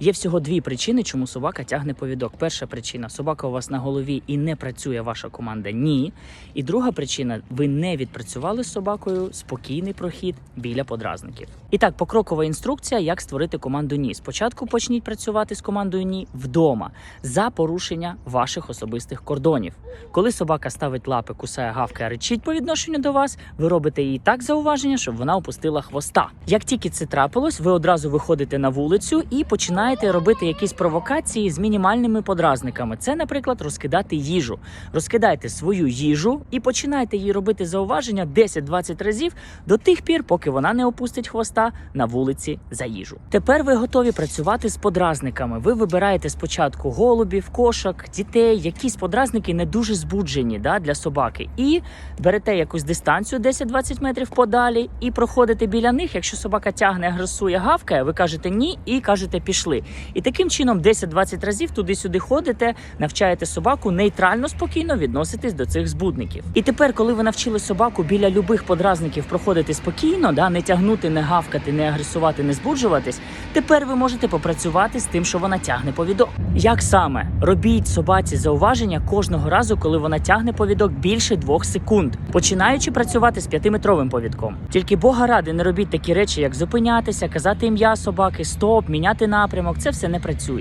Є всього дві причини, чому собака тягне повідок. Перша причина собака у вас на голові і не працює ваша команда. Ні. І друга причина ви не відпрацювали з собакою спокійний прохід біля подразників. І так, покрокова інструкція, як створити команду ні. Спочатку почніть працювати з командою ні вдома за порушення ваших особистих кордонів. Коли собака ставить лапи, кусає, гавкає, речить по відношенню до вас, ви робите їй так зауваження, щоб вона опустила хвоста. Як тільки це трапилось, ви одразу виходите на вулицю і починаєте робити якісь провокації з мінімальними подразниками. Це, наприклад, розкидати їжу. Розкидайте свою їжу і починайте їй робити зауваження 10-20 разів до тих пір, поки вона не опустить хвоста на вулиці за їжу. Тепер ви готові працювати з подразниками. Ви вибираєте спочатку голубів, кошок, дітей, якісь подразники не дуже збуджені да, для собаки, і берете якусь дистанцію 10-20 метрів подалі і проходите біля них. Якщо собака тягне, агресує, гавкає, ви кажете ні і кажете пішли. І таким чином 10-20 разів туди-сюди ходите, навчаєте собаку нейтрально спокійно відноситись до цих збудників. І тепер, коли ви навчили собаку біля любих подразників проходити спокійно, да, не тягнути, не гавкати, не агресувати, не збуджуватись, тепер ви можете попрацювати з тим, що вона тягне повідок. Як саме робіть собаці зауваження кожного разу, коли вона тягне повідок більше двох секунд, починаючи працювати з 5-метровим повідком. Тільки Бога ради не робіть такі речі, як зупинятися, казати ім'я собаки, стоп, міняти напрямок. Це все не працює.